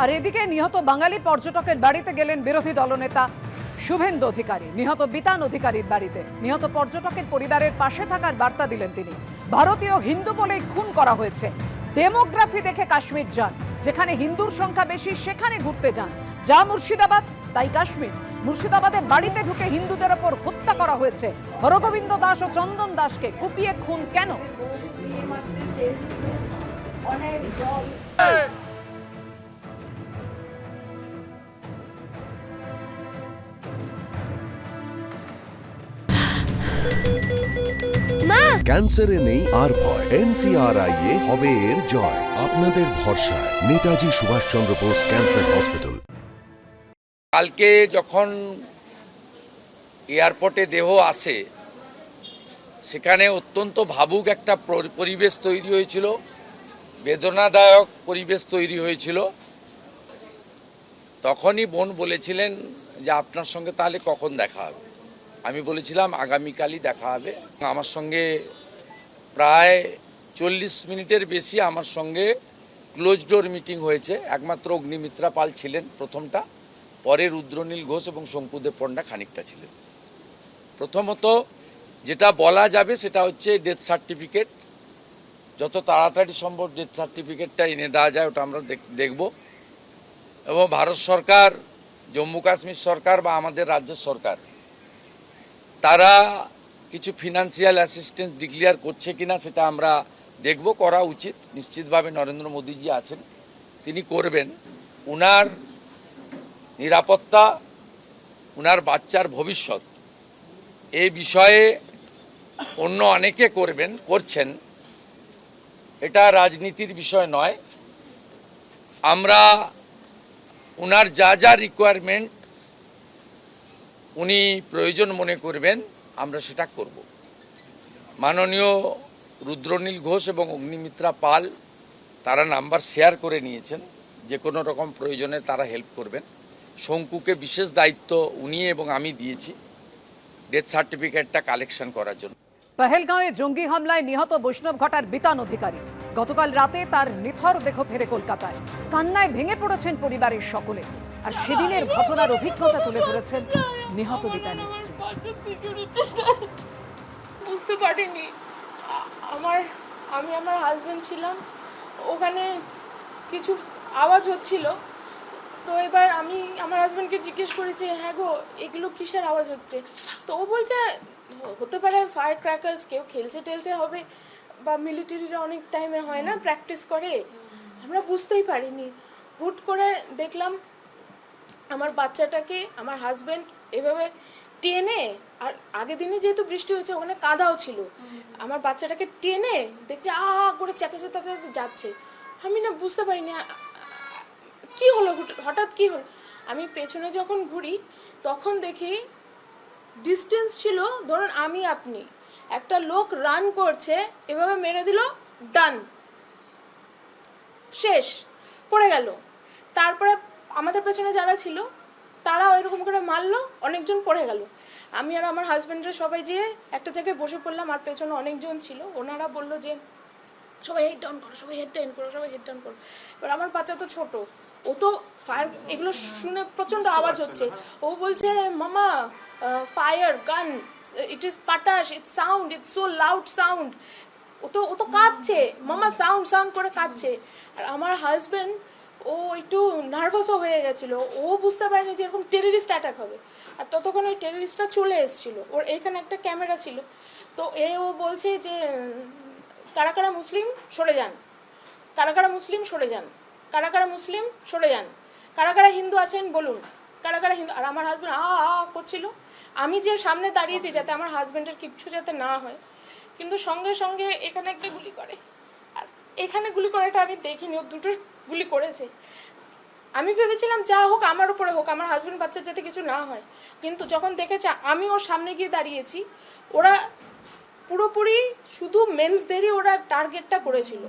আর এদিকে নিহত বাঙালি পর্যটকের বাড়িতে গেলেন বিরোধী দলনেতা শুভেন্দু অধিকারী। নিহত বিতান অধিকারীর বাড়িতে। নিহত পর্যটকের পরিবারের পাশে থাকার বার্তা দিলেন তিনি। ভারতীয় হিন্দু বলেই খুন করা হয়েছে। ডেমোগ্রাফি দেখে কাশ্মীর যান। যেখানে হিন্দুর সংখ্যা বেশি, সেখানে ঘুরতে যান। যা মুর্শিদাবাদ, তাই কাশ্মীর। মুর্শিদাবাদের বাড়িতে ঢুকে হিন্দুদের ওপর হত্যা করা হয়েছে। হরগোবিন্দ দাস ও চন্দন দাসকে কুপিয়ে খুন কেন? অনেক ক্যান্সারে নেই আর ভয়। এনসিআরআই এ হবে এর জয়। আপনাদের ভরসা নেতাজি সুভাষচন্দ্র বোস ক্যান্সার হসপিটাল। কালকে যখন এয়ারপোর্টে দেহ আসে, সেখানে অত্যন্ত ভাবুক একটা পরিবেশ তৈরি হয়েছিল। বেদনাদায়ক পরিবেশ তৈরি হয়েছিল। তখনই বোন বলেছিলেন যে, আপনার সঙ্গে তাহলে কখন দেখা হবে? আমি বলেছিলাম আগামীকালই দেখা হবে। আমার সঙ্গে প্রায় চল্লিশ মিনিটের বেশি আমার সঙ্গে ক্লোজ ডোর মিটিং হয়েছে। একমাত্র অগ্নিমিত্রা পাল ছিলেন প্রথমটা পরে রুদ্রনীল ঘোষ এবং শঙ্কুদেব পণ্ডা খানিকটা ছিলেন। প্রথমত যেটা বলা যাবে সেটা হচ্ছে ডেথ সার্টিফিকেট যত তাড়াতাড়ি সম্ভব ডেথ সার্টিফিকেটটা এনে দেওয়া যায়, ওটা আমরা দেখ- দেখব। এবং ভারত সরকার, জম্মু কাশ্মীর সরকার বা আমাদের রাজ্য সরকার তারা কিছু ফিনান্সিয়াল অ্যাসিস্ট্যান্স ডিক্লেয়ার করছে কিনা সেটা আমরা দেখব, করা উচিত। নিশ্চিতভাবে নরেন্দ্র মোদীজি আছেন, তিনি করবেন। উনার নিরাপত্তা, উনার বাচ্চার ভবিষ্যৎ এই বিষয়ে অন্য অনেকে করবেন, করছেন। এটা রাজনীতির বিষয় নয়। আমরা উনার যা যা রিকোয়ারমেন্ট উনি প্রয়োজন মনে করবেন, আমরা সেটা করব। মাননীয় রুদ্রনীল ঘোষ এবং অগ্নিমিত্রা পাল, তারা নাম্বার শেয়ার করে নিয়েছেন, যে কোনো রকম প্রয়োজনে তারা হেল্প করবেন। শঙ্কুকে বিশেষ দায়িত্ব উনি এবং আমি দিয়েছি, ডেথ সার্টিফিকেটটা কালেকশন করার জন্য। পহেলগাঁওয়ে জঙ্গি হামলায় নিহত বৈষ্ণব ঘাটার বিতান অধিকারী। গতকাল রাতে তার নিথর দেহ ফেরে কলকাতায়। কান্নায় ভেঙে পড়েছেন পরিবারের সকলে। আর সেদিনের ঘটনার অভিজ্ঞতা তুলে ধরেছেন নিহত স্ত্রী। বুঝতে পারিনি। আমার আমি আমার হাজব্যান্ড ছিলাম। ওখানে কিছু আওয়াজ হচ্ছিল। তো এবার আমি আমার হাজব্যান্ডকে জিজ্ঞেস করেছি হ্যাঁ গো, এগুলো কিসের আওয়াজ হচ্ছে? তো ও বলছে, হতে পারে ফায়ার ক্র্যাকার্স কেউ খেলছে টেলছে হবে বা মিলিটারিরা অনেক টাইমে হয় না প্র্যাকটিস করে। আমরা বুঝতেই পারিনি। হুট করে দেখলাম আমার বাচ্চাটাকে আমার হাজবেন্ড এভাবে টেনে আর আগের দিনে যেহেতু বৃষ্টি হয়েছে ওখানে কাদাও ছিল। আমার বাচ্চাটাকে টেনে দেখছি আ করে চেতে চেতাতে যাচ্ছে। আমি না বুঝতে পারিনি কি হলো হঠাৎ কি হলো? আমি পেছনে যখন ঘুরি তখন দেখি ডিস্টেন্স ছিল ধরুন আমি আপনি। একটা লোক রান করছে এভাবে মেরে দিল ডান শেষ পড়ে গেল। তারপরে আমাদের পেছনে যারা ছিল তারা এরকম করে মারলো, অনেকজন পড়ে গেল। আমি আর আমার হাজব্যান্ডরা সবাই যেয়ে একটা জায়গায় বসে পড়লাম, আর পেছনে অনেকজন ছিল। ওনারা বলল যে, সবাই হেড ডাউন করো, সবাই হেড ডাউন করো, সবাই হেড ডাউন করো। এবার আমার বাচ্চা তো ছোট, ও তো ফায়ার এগুলো শুনে প্রচণ্ড আওয়াজ হচ্ছে। ও বলছে, মামা fire gun it is পাটাশ it's sound it's so loud sound ও তো ও তো কাঁদছে, মামা সাউন্ড সাউন্ড করে কাঁদছে। আর আমার হাজবেন্ড ও একটু নার্ভাসও হয়ে গেছিল। ও বুঝতে পারেনি যে এরকম টেররিস্ট অ্যাটাক হবে। আর ততক্ষণ ওই টেররিস্টটা চলে এসেছিল। ওর এখানে একটা ক্যামেরা ছিল। তো এ ও বলছে যে, কারা কারা মুসলিম, সরে যান। কারা কারা মুসলিম, সরে যান। কারা কারা মুসলিম, সরে যান। কারা কারা হিন্দু আছেন, বলুন। কারা কারা হিন্দু আর আমার হাজব্যান্ড আ আ করছিল। আমি যে সামনে দাঁড়িয়েছি যাতে আমার হাজব্যান্ডের কিচ্ছু যাতে না হয়। কিন্তু সঙ্গে সঙ্গে এখানে একটা গুলি করে। এখানে গুলি করাটা আমি দেখিনি, ও দুটো গুলি করেছে। আমি ভেবেছিলাম যা হোক আমার উপরে হোক, আমার হাজব্যান্ড বাচ্চার যাতে কিছু না হয়। কিন্তু যখন দেখেছে, আমি ওর সামনে গিয়ে দাঁড়িয়েছি, ওরা পুরোপুরি শুধু মেন্সদেরই ওরা টার্গেটটা করেছিল।